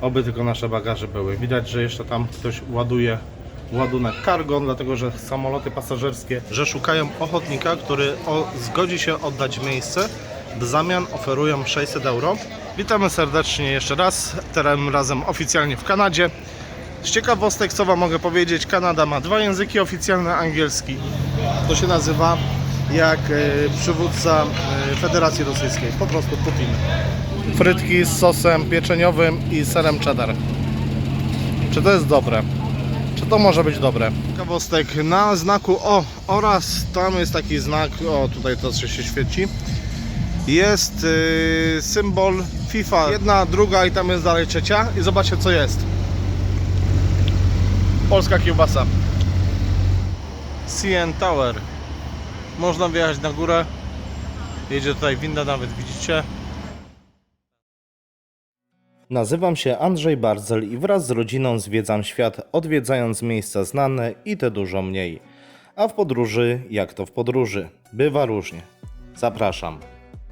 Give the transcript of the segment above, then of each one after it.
Oby tylko nasze bagaże były. Widać, że jeszcze tam ktoś ładuje ładunek cargo, dlatego że samoloty pasażerskie, że szukają ochotnika, który o, zgodzi się oddać miejsce. W zamian oferują 600 euro. Witamy serdecznie jeszcze raz, tym razem oficjalnie w Kanadzie. Z ciekawostek, co Wam mogę powiedzieć, Kanada ma dwa języki oficjalne, angielski. To się nazywa jak e, przywódca e, Federacji Rosyjskiej, po prostu Putin. Frytki z sosem pieczeniowym i serem cheddar. Czy to jest dobre? Czy to może być dobre? Ciekawostek na znaku O oraz tam jest taki znak, o tutaj to się świeci. Jest yy, symbol FIFA, jedna, druga i tam jest dalej trzecia i zobaczcie co jest. Polska kiełbasa. CN Tower. Można wjechać na górę. Jedzie tutaj winda, nawet widzicie. Nazywam się Andrzej Barzel i wraz z rodziną zwiedzam świat, odwiedzając miejsca znane i te dużo mniej. A w podróży, jak to w podróży, bywa różnie. Zapraszam.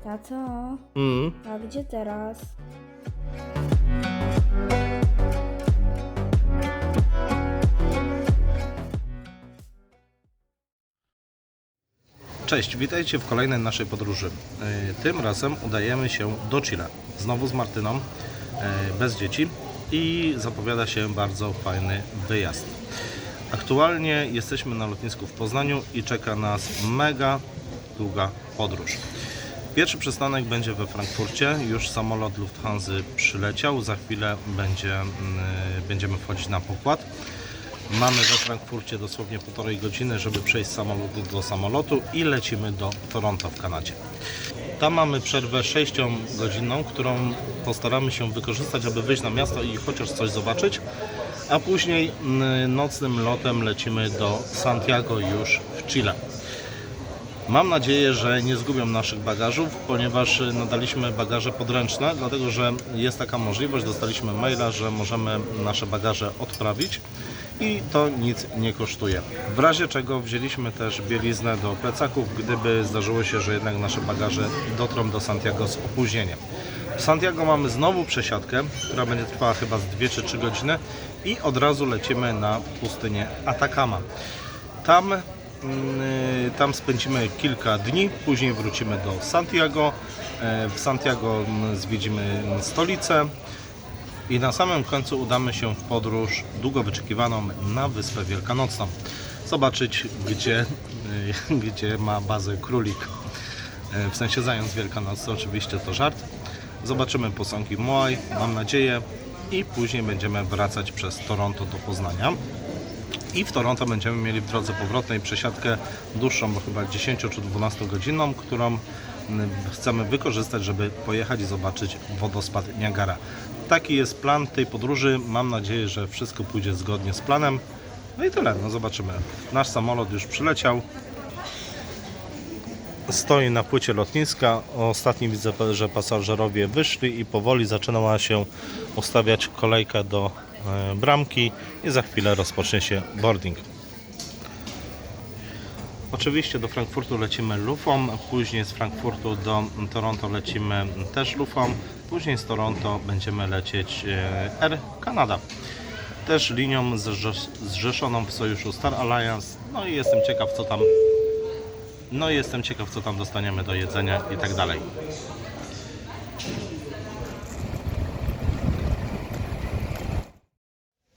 Tato, Mm. a gdzie teraz? Cześć, witajcie w kolejnej naszej podróży. Yy, Tym razem udajemy się do Chile. Znowu z Martyną, bez dzieci i zapowiada się bardzo fajny wyjazd. Aktualnie jesteśmy na lotnisku w Poznaniu i czeka nas mega długa podróż. Pierwszy przystanek będzie we Frankfurcie. Już samolot Lufthansa przyleciał. Za chwilę będzie, yy, będziemy wchodzić na pokład. Mamy we Frankfurcie dosłownie półtorej godziny, żeby przejść z samolotu do samolotu i lecimy do Toronto w Kanadzie. Tam mamy przerwę 6-godzinną, którą postaramy się wykorzystać, aby wyjść na miasto i chociaż coś zobaczyć, a później mm, nocnym lotem lecimy do Santiago już w Chile. Mam nadzieję, że nie zgubią naszych bagażów, ponieważ y, nadaliśmy bagaże podręczne, dlatego że jest taka możliwość, dostaliśmy maila, że możemy nasze bagaże odprawić i to nic nie kosztuje. W razie czego wzięliśmy też bieliznę do plecaków, gdyby zdarzyło się, że jednak nasze bagaże dotrą do Santiago z opóźnieniem. W Santiago mamy znowu przesiadkę, która będzie trwała chyba z 2 czy 3 godziny i od razu lecimy na pustynię Atacama. Tam, mm, tam spędzimy kilka dni, później wrócimy do Santiago. E, W Santiago mm, zwiedzimy stolicę i na samym końcu udamy się w podróż długo wyczekiwaną na Wyspę Wielkanocną. Zobaczyć, gdzie, y, gdzie ma bazę królik. E, W sensie zając wielkanocny, oczywiście to żart. Zobaczymy posągi Moai, mam nadzieję. I później będziemy wracać przez Toronto do Poznania. I w Toronto będziemy mieli w drodze powrotnej przesiadkę dłuższą, bo chyba 10 czy 12 godzinną, którą mm, chcemy wykorzystać, żeby pojechać i zobaczyć wodospad Niagara. Taki jest plan tej podróży. Mam nadzieję, że wszystko pójdzie zgodnie z planem. No i tyle, no zobaczymy. Nasz samolot już przyleciał. Stoi na płycie lotniska. Ostatni widzę, że pasażerowie wyszli i powoli zaczynała się ustawiać kolejka do e, bramki i za chwilę rozpocznie się boarding. Oczywiście do Frankfurtu lecimy lufą, później z Frankfurtu do Toronto lecimy też lufą, później z Toronto będziemy lecieć e, Air Canada. Też linią zrze- zrzeszoną w sojuszu Star Alliance. No i jestem ciekaw co tam no i jestem ciekaw co tam dostaniemy do jedzenia i tak dalej.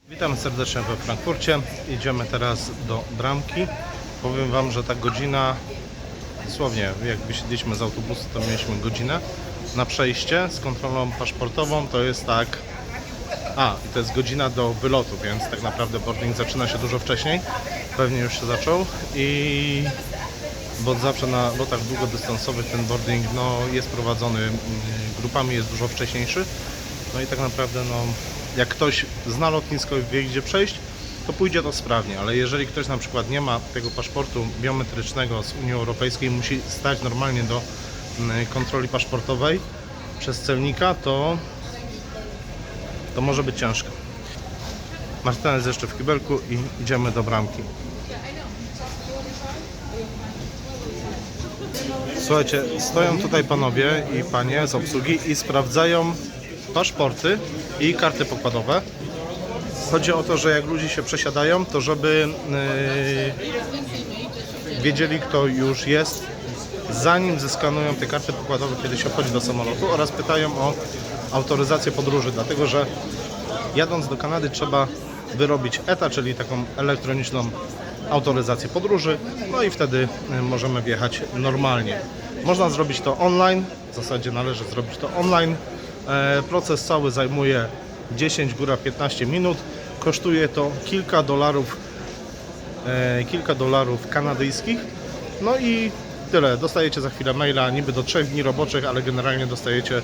Witam serdecznie we Frankfurcie. Idziemy teraz do bramki. Powiem Wam, że ta godzina, dosłownie jak wysiedliśmy z autobusu, to mieliśmy godzinę na przejście z kontrolą paszportową. To jest tak. A, i to jest godzina do wylotu, więc tak naprawdę boarding zaczyna się dużo wcześniej. Pewnie już się zaczął i bo zawsze na lotach długodystansowych ten boarding no, jest prowadzony mm, grupami, jest dużo wcześniejszy. No i tak naprawdę, no, jak ktoś zna lotnisko i wie gdzie przejść, to pójdzie to sprawnie, ale jeżeli ktoś na przykład nie ma tego paszportu biometrycznego z Unii Europejskiej, musi stać normalnie do mm, kontroli paszportowej przez celnika, to, to może być ciężko. Martyna jest jeszcze w kibelku i idziemy do bramki. Słuchajcie, stoją tutaj panowie i panie z obsługi i sprawdzają paszporty i karty pokładowe. Chodzi o to, że jak ludzie się przesiadają, to żeby yy, wiedzieli, kto już jest, zanim zeskanują te karty pokładowe, kiedy się wchodzi do samolotu oraz pytają o autoryzację podróży, dlatego że jadąc do Kanady trzeba wyrobić ETA, czyli taką elektroniczną autoryzację podróży, no i wtedy y, możemy wjechać normalnie. Można zrobić to online, w zasadzie należy zrobić to online. E, Proces cały zajmuje 10, góra 15 minut. Kosztuje to kilka dolarów, e, kilka dolarów kanadyjskich. No i tyle. Dostajecie za chwilę maila, niby do 3 dni roboczych, ale generalnie dostajecie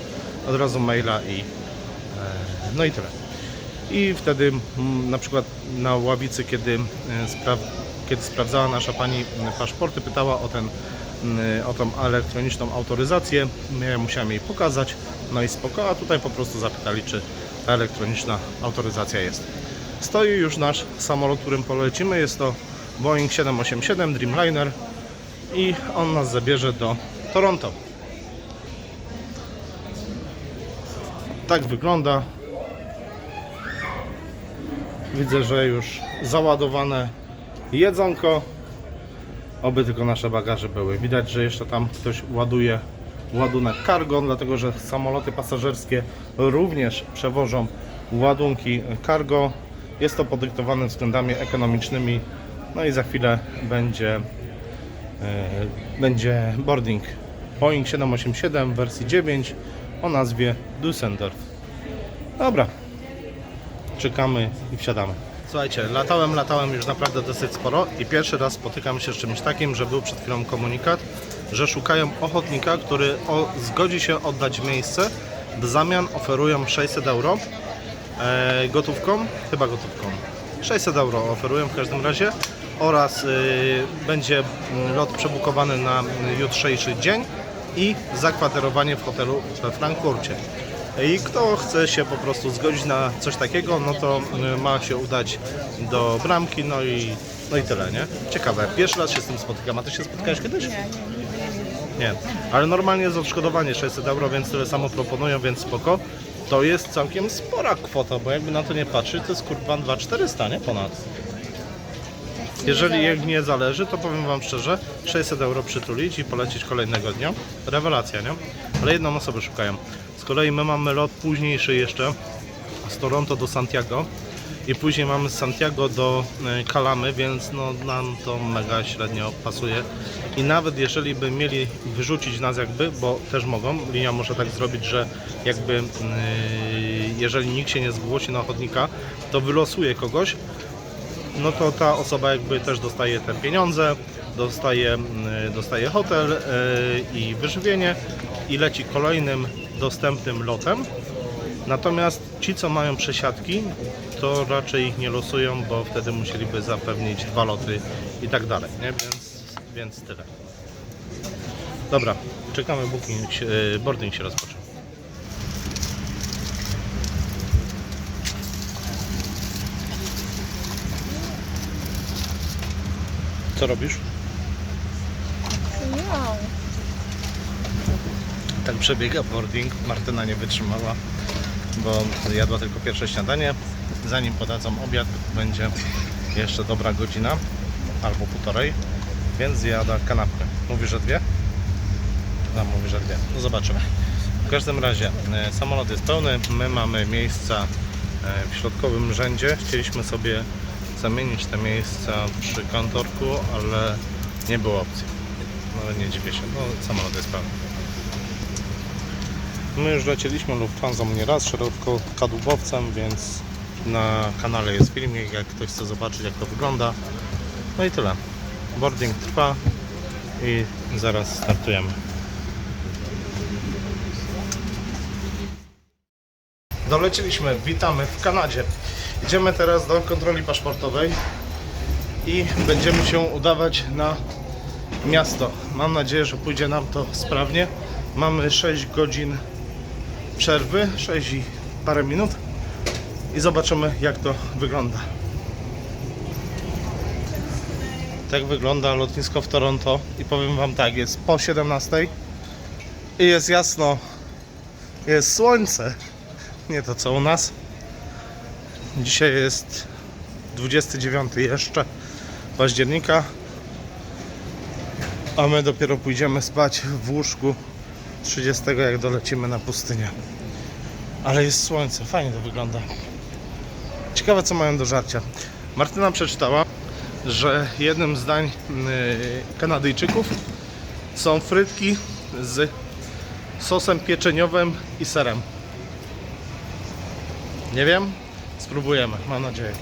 od razu maila i e, no i tyle. I wtedy mm, na przykład na ławicy, kiedy, e, spra kiedy sprawdzała nasza pani m, paszporty, pytała o, ten, m, o tą elektroniczną autoryzację, ja musiałem jej pokazać, no i spoko, a tutaj po prostu zapytali, czy ta elektroniczna autoryzacja jest. Stoi już nasz samolot, którym polecimy, jest to Boeing 787 Dreamliner i on nas zabierze do Toronto. Tak wygląda Widzę, że już załadowane jedzonko. Oby tylko nasze bagaże były. Widać, że jeszcze tam ktoś ładuje ładunek cargo, dlatego że samoloty pasażerskie również przewożą ładunki cargo. Jest to podyktowane względami ekonomicznymi. No i za chwilę będzie, e, będzie boarding Boeing 787 w wersji 9 o nazwie Düsseldorf. Dobra, czekamy i wsiadamy. Słuchajcie, latałem, latałem już naprawdę dosyć sporo i pierwszy raz spotykam się z czymś takim, że był przed chwilą komunikat, że szukają ochotnika, który o, zgodzi się oddać miejsce, w zamian oferują 600 euro e, gotówką, chyba gotówką. 600 euro oferują w każdym razie oraz y, będzie lot przebukowany na jutrzejszy dzień i zakwaterowanie w hotelu we Frankfurcie. I kto chce się po prostu zgodzić na coś takiego, no to y, ma się udać do bramki, no i, no i tyle, nie? Ciekawe, pierwszy raz się z tym spotykam, a ty się spotkałeś kiedyś? Nie, nie, ale normalnie jest odszkodowanie 600 euro, więc tyle samo proponują, więc spoko. To jest całkiem spora kwota, bo jakby na to nie patrzeć, to jest kurwa 2400, nie? Ponad. Jeżeli jak nie zależy, to powiem Wam szczerze, 600 euro przytulić i polecieć kolejnego dnia. Rewelacja, nie? Ale jedną osobę szukają. Z kolei my mamy lot późniejszy jeszcze z Toronto do Santiago i później mamy Santiago do e, Kalamy, więc no, nam to mega średnio pasuje. I nawet jeżeli by mieli wyrzucić nas jakby, bo też mogą, linia może tak zrobić, że jakby yy, jeżeli nikt się nie zgłosi na ochotnika, to wylosuje kogoś, no to ta osoba jakby też dostaje te pieniądze, dostaje, y, dostaje hotel i wyżywienie i leci kolejnym dostępnym lotem. Natomiast ci, co mają przesiadki, to raczej ich nie losują, bo wtedy musieliby zapewnić dwa loty i tak dalej, nie? Więc, więc tyle. Dobra, czekamy, booking, y, boarding się rozpoczął. Co robisz? No. Tak przebiega boarding. Martyna nie wytrzymała, bo jadła tylko pierwsze śniadanie. Zanim podadzą obiad, będzie jeszcze dobra godzina albo półtorej, więc zjada kanapkę. Mówi, że dwie? No, mówi, że dwie. No zobaczymy. W każdym razie e, samolot jest pełny. My mamy miejsca e, w środkowym rzędzie. Chcieliśmy sobie zamienić te miejsca przy kantorku, ale nie było opcji. No nie dziwię się, no samolot jest pełny. My już lecieliśmy Lufthansa nie raz, szeroko kadłubowcem, więc na kanale jest filmik, jak ktoś chce zobaczyć jak to wygląda. No i tyle. Boarding trwa i zaraz startujemy. Dolecieliśmy, witamy w Kanadzie. Idziemy teraz do kontroli paszportowej i będziemy się udawać na miasto. Mam nadzieję, że pójdzie nam to sprawnie. Mamy 6 godzin przerwy, 6 i parę minut i zobaczymy jak to wygląda. Tak wygląda lotnisko w Toronto i powiem Wam tak, jest po 17 i jest jasno, jest słońce, nie to co u nas. Dzisiaj jest 29 jeszcze października, a my dopiero pójdziemy spać w łóżku 30 jak dolecimy na pustynię. Ale jest słońce, fajnie to wygląda. Ciekawe co mają do żarcia. Martyna przeczytała, że jednym z dań yy, Kanadyjczyków są frytki z sosem pieczeniowym i serem. Nie wiem, spróbujemy, mam nadzieję.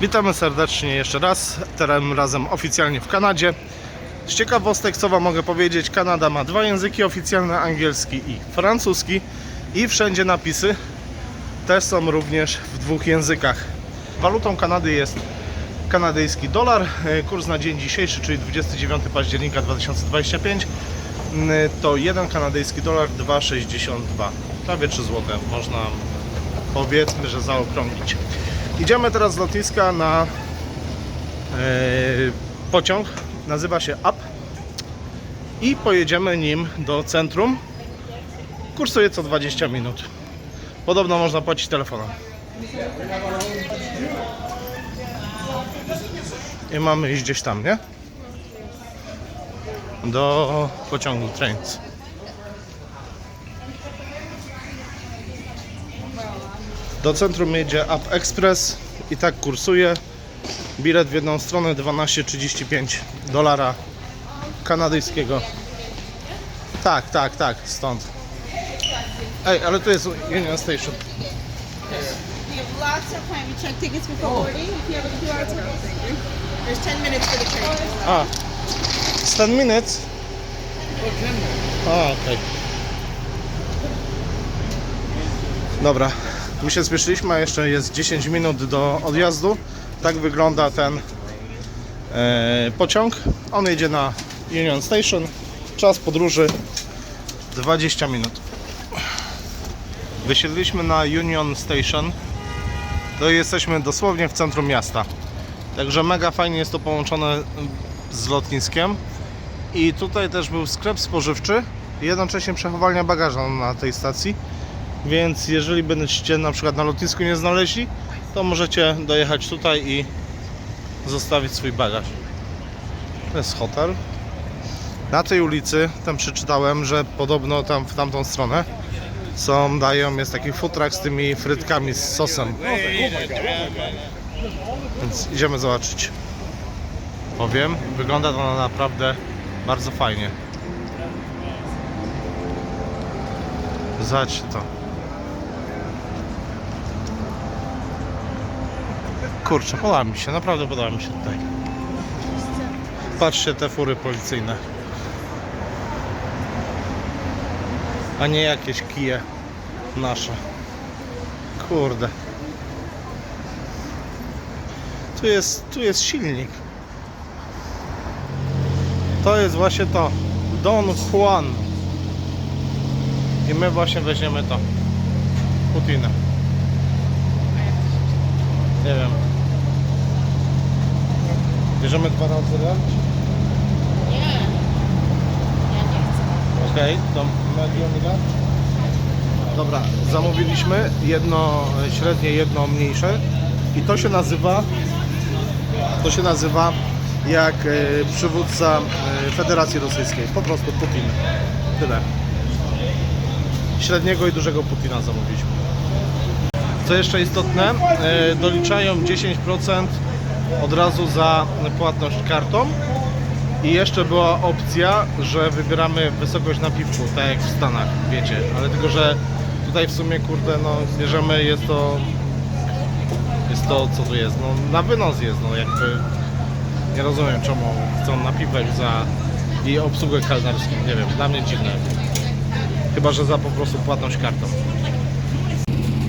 Witamy serdecznie jeszcze raz, tym razem oficjalnie w Kanadzie. Z ciekawostek, co Wam mogę powiedzieć, Kanada ma dwa języki oficjalne, angielski i francuski i wszędzie napisy też są również w dwóch językach. Walutą Kanady jest kanadyjski dolar. E, Kurs na dzień dzisiejszy, czyli 29 października 2025 mm, to jeden kanadyjski dolar 2,62. Prawie 3 zł można powiedzmy, że zaokrąglić. Idziemy teraz z lotniska na e, pociąg. Nazywa się UP i pojedziemy nim do centrum. Kursuje co 20 minut. Podobno można płacić telefonem. I mamy iść gdzieś tam, nie? Do pociągu Trains. Do centrum jedzie Up Express i tak kursuje. Bilet w jedną stronę 12,35 dolara kanadyjskiego. Tak, tak, tak, stąd. Ej, ale to jest Union Station. We have lots of time. We check tickets before boarding. If you have a QR code, there's 10 minutes for the train. A, z 10 minutes? A, okej. Dobra, my się spieszyliśmy, a jeszcze jest 10 minut do odjazdu. Tak wygląda ten e, pociąg. On jedzie na Union Station. Czas podróży 20 minut. Wysiedliśmy na Union Station. To jesteśmy dosłownie w centrum miasta. Także mega fajnie jest to połączone z lotniskiem. I tutaj też był sklep spożywczy, jednocześnie przechowalnia bagaża na tej stacji. Więc jeżeli będziecie na przykład na lotnisku nie znaleźli, to możecie dojechać tutaj i zostawić swój bagaż. To jest hotel. Na tej ulicy tam przeczytałem, że podobno tam w tamtą stronę są, dają, jest taki truck z tymi frytkami z sosem. Więc idziemy zobaczyć. Powiem, wygląda to naprawdę bardzo fajnie. Zobaczcie to. Kurczę, podoba mi się, naprawdę podoba mi się tutaj. Patrzcie te fury policyjne. A nie jakieś kije nasze. Kurde. Tu jest, tu jest silnik. To jest właśnie to. Don Juan. I my właśnie weźmiemy to. Putinę. Nie wiem. Bierzemy dwa razy? Nie. Ja nie chcę. Okej, to medium lunch. Dobra, zamówiliśmy jedno średnie, jedno mniejsze i to się nazywa to się nazywa jak e, przywódca e, Federacji Rosyjskiej, po prostu Putin. Tyle. Średniego i dużego Putina zamówiliśmy. Co jeszcze istotne, e, doliczają 10% od razu za płatność kartą i jeszcze była opcja, że wybieramy wysokość napiwku, tak jak w Stanach, wiecie, ale tylko, że tutaj w sumie, kurde, no bierzemy, jest to jest to, co tu jest, no na wynos jest, no jakby nie rozumiem czemu chcą napiwek za i obsługę kelnerską, nie wiem, dla mnie dziwne. Chyba, że za po prostu płatność kartą.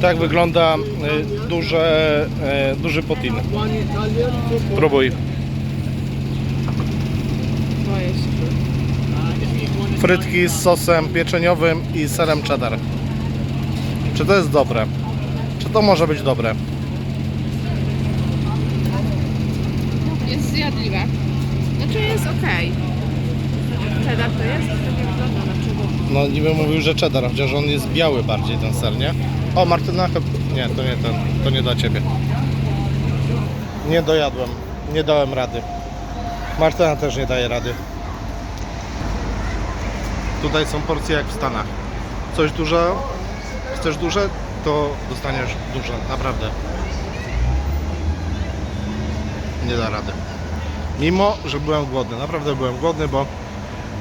Tak wygląda y, duże, y, duży potin. Próbuj. Boję się. Frytki z sosem pieczeniowym i serem cheddar. Czy to jest dobre? Czy to może być dobre? Jest zjadliwe. Znaczy jest okej. Cheddar to jest? Tak jak wygląda na czego No niby mówił, że cheddar, chociaż on jest biały bardziej ten ser, nie? O, Martyna, chyba... Nie, to nie ten, to nie dla Ciebie. Nie dojadłem, nie dałem rady. Martyna też nie daje rady. Tutaj są porcje jak w Stanach. Coś duże, chcesz duże, to dostaniesz duże, naprawdę. Nie da rady. Mimo, że byłem głodny, naprawdę byłem głodny, bo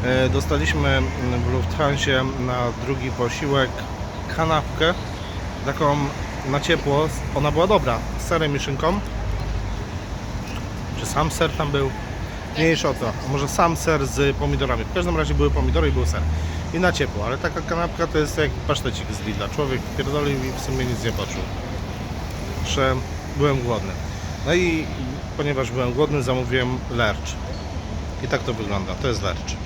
e, dostaliśmy w Lufthansie na drugi posiłek kanapkę, taką na ciepło, ona była dobra, z serem i szynką. Czy sam ser tam był? Mniejsza o to, może sam ser z pomidorami. W każdym razie były pomidory i był ser. I na ciepło, ale taka kanapka to jest jak pasztecik z Lidla. Człowiek pierdolił i w sumie nic nie poczuł. Że byłem głodny. No i ponieważ byłem głodny, zamówiłem lercz. I tak to wygląda. To jest lercz.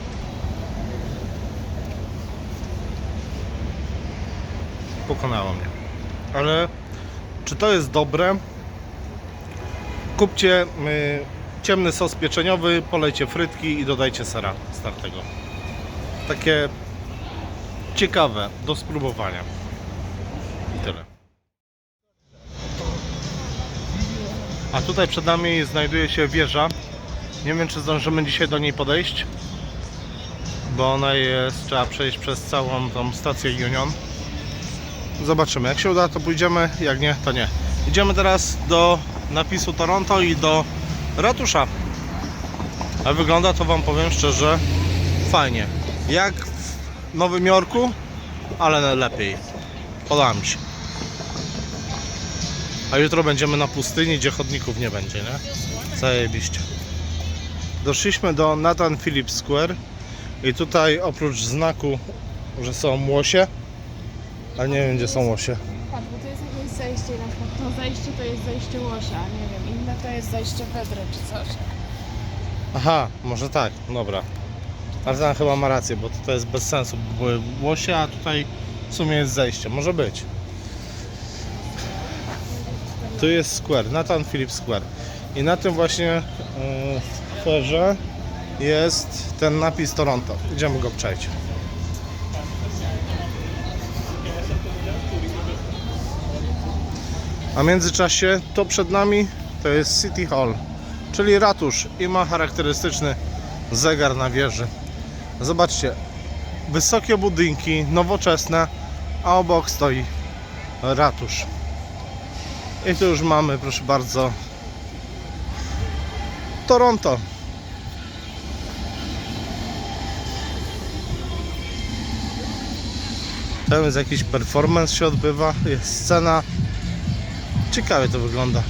Pokonało mnie. Ale czy to jest dobre? Kupcie y, ciemny sos pieczeniowy, polejcie frytki i dodajcie sera startego. Takie ciekawe do spróbowania. I tyle. A tutaj przed nami znajduje się wieża. Nie wiem, czy zdążymy dzisiaj do niej podejść, bo ona jest, trzeba przejść przez całą tą stację Union. Zobaczymy. Jak się uda, to pójdziemy, jak nie, to nie. Idziemy teraz do napisu Toronto i do ratusza. A wygląda to Wam powiem szczerze fajnie. Jak w Nowym Jorku, ale lepiej. Podoba mi się. A jutro będziemy na pustyni, gdzie chodników nie będzie, nie? Zajebiście. Doszliśmy do Nathan Phillips Square i tutaj oprócz znaku, że są łosie, ale nie wiem gdzie są łosie. Jest zejście, na przykład to zejście to jest zejście łosia, nie wiem, inne to jest zejście wedry czy coś. Aha, może tak, dobra. Ale chyba ma rację, bo to jest bez sensu, bo były łosie, a tutaj w sumie jest zejście. Może być. Tu jest square, Nathan Phillips Square. I na tym właśnie skwerze jest ten napis Toronto. Idziemy go przejść. A w międzyczasie to przed nami to jest City Hall, czyli ratusz i ma charakterystyczny zegar na wieży. Zobaczcie, wysokie budynki, nowoczesne, a obok stoi ratusz. I tu już mamy, proszę bardzo, Toronto. Tam jest jakiś performance się odbywa, jest scena. Ciekawie to wygląda.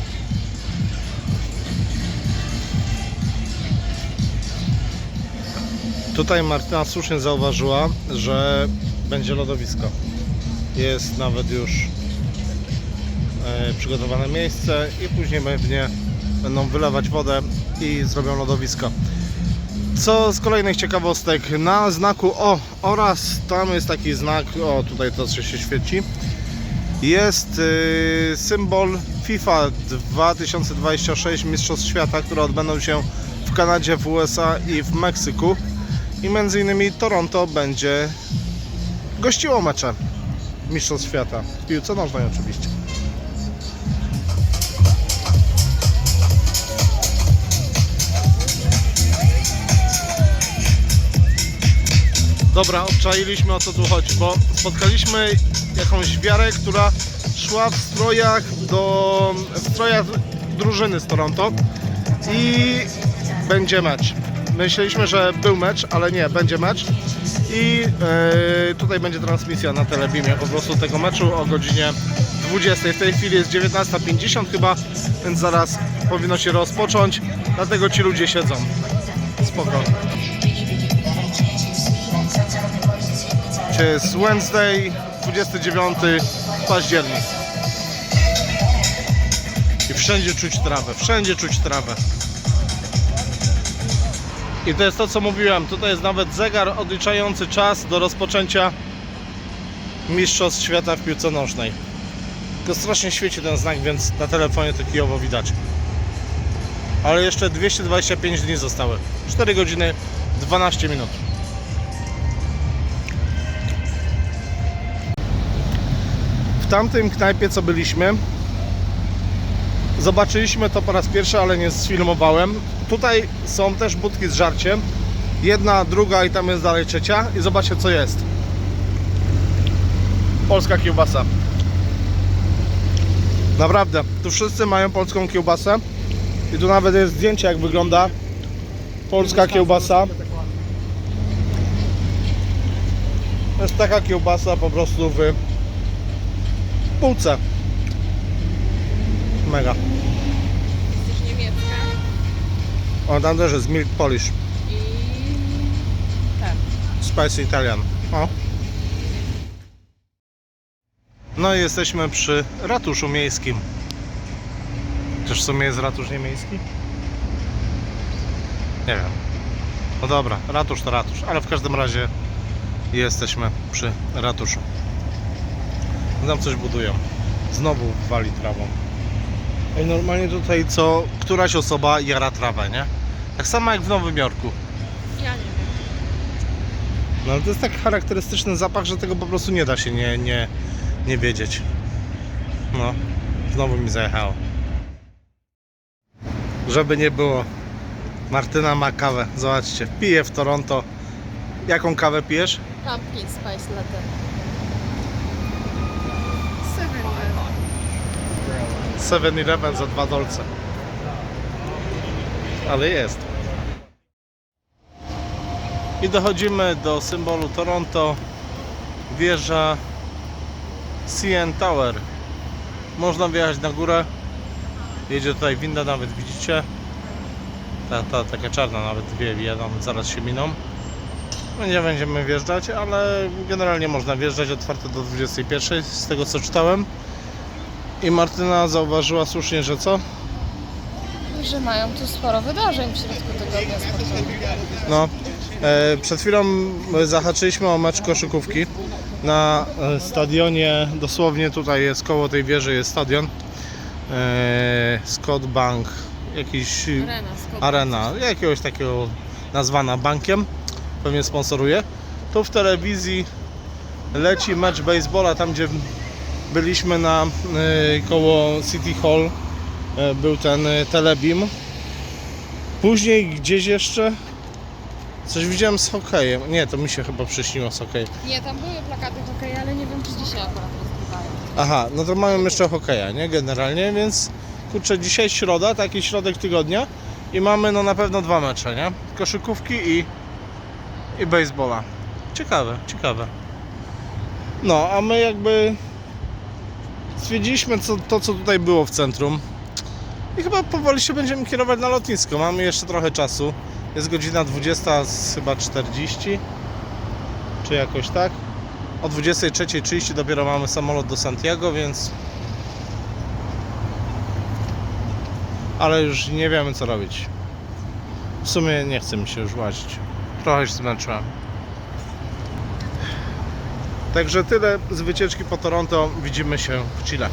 Tutaj Martyna słusznie zauważyła, że będzie lodowisko. Jest nawet już e, przygotowane miejsce i później pewnie będą wylewać wodę i zrobią lodowisko. Co z kolejnych ciekawostek, na znaku O oraz tam jest taki znak, o tutaj to się świeci, jest y, symbol FIFA 2026 Mistrzostw Świata, które odbędą się w Kanadzie, w USA i w Meksyku. I między innymi Toronto będzie gościło mecze Mistrzostw Świata. W piłce nożnej oczywiście. Dobra, obczailiśmy o co tu chodzi, bo spotkaliśmy jakąś wiarę, która szła w strojach do w strojach drużyny z Toronto i będzie mecz. Myśleliśmy, że był mecz, ale nie, będzie mecz i e, tutaj będzie transmisja na Telebimie po prostu tego meczu o godzinie 20. W tej chwili jest 19.50 chyba, więc zaraz powinno się rozpocząć, dlatego ci ludzie siedzą. Spoko. Dzisiaj jest Wednesday, 29 październik. I wszędzie czuć trawę, wszędzie czuć trawę. I to jest to co mówiłem, tutaj jest nawet zegar odliczający czas do rozpoczęcia Mistrzostw Świata w piłce nożnej. Tylko strasznie świeci ten znak, więc na telefonie to kijowo widać. Ale jeszcze 225 dni zostały. 4 godziny 12 minut. Tamtym knajpie, co byliśmy, zobaczyliśmy to po raz pierwszy, ale nie sfilmowałem. Tutaj są też budki z żarciem. Jedna, druga i tam jest dalej trzecia. I zobaczcie, co jest. Polska kiełbasa. Naprawdę, tu wszyscy mają polską kiełbasę. I tu nawet jest zdjęcie, jak wygląda polska kiełbasa. To jest taka kiełbasa po prostu w półce. Mega. Jesteś niemiecka O, tam też jest milk polish. i ten. Spicy Italian. O. No i jesteśmy przy ratuszu miejskim. Czyż w sumie jest ratusz niemiecki? Nie wiem. No dobra, ratusz to ratusz, ale w każdym razie jesteśmy przy ratuszu. Tam coś budują. Znowu wali trawą. I normalnie tutaj co któraś osoba jara trawę, nie? Tak samo jak w Nowym Jorku. Ja nie wiem. No ale to jest tak charakterystyczny zapach, że tego po prostu nie da się nie, nie, nie wiedzieć. No, znowu mi zajechało. Żeby nie było. Martyna ma kawę. Zobaczcie, pije w Toronto. Jaką kawę pijesz? Pumpkin spice latte. 7-Eleven za 2 dolce. Ale jest. I dochodzimy do symbolu Toronto. Wieża CN Tower. Można wjechać na górę. Jedzie tutaj winda, nawet widzicie. Ta, ta taka czarna, nawet dwie zaraz się miną. No nie będziemy wjeżdżać, ale generalnie można wjeżdżać otwarte do 21 z tego co czytałem. I Martyna zauważyła słusznie, że co? Że mają tu sporo wydarzeń w środku tygodnia sportowego. No, e, przed chwilą zahaczyliśmy o mecz koszykówki na e, stadionie, dosłownie tutaj jest koło tej wieży jest stadion e, Scott Bank, jakiś Arena, skok. arena, jakiegoś takiego nazwana bankiem, pewnie sponsoruje. Tu w telewizji leci mecz baseballa, tam gdzie byliśmy na y, koło City Hall, y, był ten y, telebim. Później gdzieś jeszcze coś widziałem z hokejem. Nie, to mi się chyba przyśniło z hokejem. Nie, tam były plakaty hokeja, ale nie wiem, czy dzisiaj akurat rozgrywają. Aha, no to mają jeszcze hokeja, nie? Generalnie, więc kurczę, dzisiaj środa, taki środek tygodnia i mamy no na pewno dwa mecze, nie? Koszykówki i, i baseballa. Ciekawe, ciekawe. No, a my jakby stwierdziliśmy co, to, co tutaj było w centrum i chyba powoli się będziemy kierować na lotnisko. Mamy jeszcze trochę czasu. Jest godzina 20, z chyba 40, czy jakoś tak. O 23.30 dopiero mamy samolot do Santiago, więc. Ale już nie wiemy co robić. W sumie nie chce mi się już łazić. Trochę się zmęczyłem. Także tyle z wycieczki po Toronto. Widzimy się w Chile.